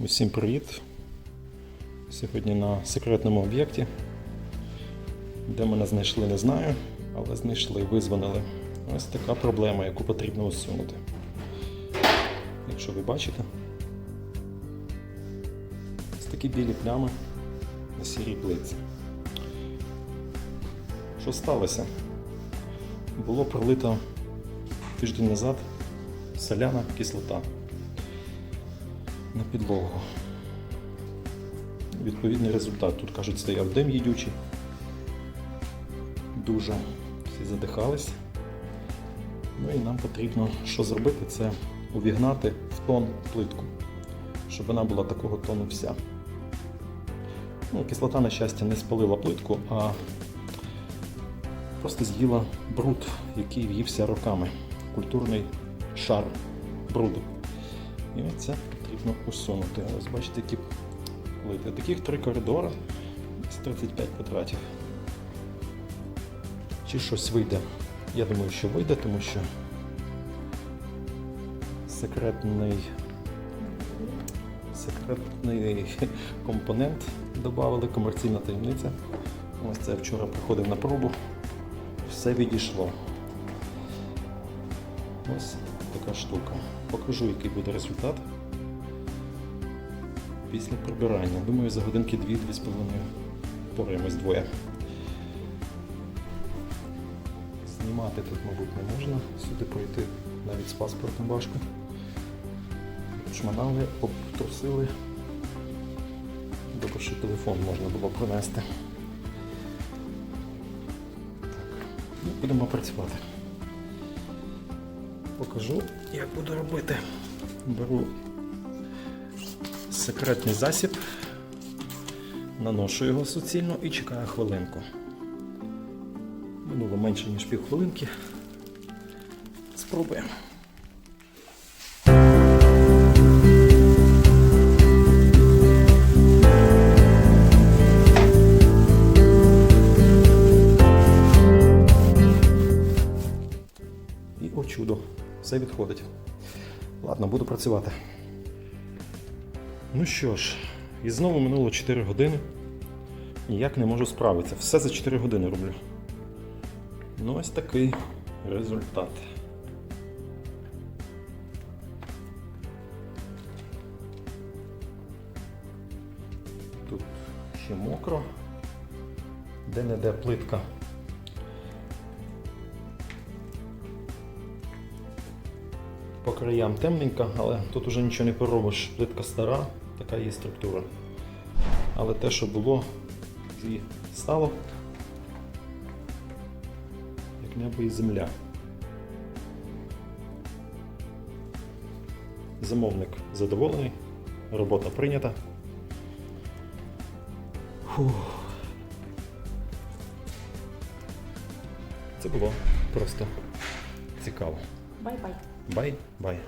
Усім привіт! Сьогодні на секретному об'єкті. Де мене знайшли, не знаю, але знайшли, визвонили. Ось така проблема, яку потрібно усунути. Якщо ви бачите, ось такі білі плями на сірій плитці. Що сталося? Було пролито тиждень назад соляна кислота на підлогу. Відповідний результат. Тут кажуть, стояв дим їдючий. Дуже всі задихались. Ну і нам потрібно що зробити, це увігнати в тон плитку, щоб вона була такого тону вся. Ну, кислота, на щастя, не спалила плитку, а просто з'їла бруд, який в'ївся роками. Культурний шар бруду. І це усунути. Ось бачите, які плити. Таких три коридори з 35 квадратів. Чи щось вийде? Я думаю, що вийде, тому що секретний секретний компонент додали, комерційна таємниця. Ось це вчора приходив на пробу. Все відійшло. Ось така штука. Покажу, який буде результат після прибирання. Думаю, за годинки 2-2,5 пораємось двоє. Знімати тут, мабуть, не можна. Сюди пройти навіть з паспортом важко. Шманали, обтрусили. Добре, що телефон можна було пронести. Так, ну, будемо працювати. Покажу, як буду робити. Беру секретний засіб, наношу його суцільно і чекаю хвилинку. Минуло менше, ніж пів хвилинки. Спробуємо. І о чудо, все відходить. Ладно, буду працювати. Ну що ж, і знову минуло 4 години. Ніяк не можу справитися. Все за 4 години роблю. Ну, ось такий результат. Тут ще мокро. Де-не-де плитка. По краям темненька, але тут уже нічого не поробиш. Плитка стара, така є структура. Але те, що було, і стало, як небо і земля. Замовник задоволений, робота прийнята. Фух. Це було просто цікаво. Бай-бай. Бай-бай.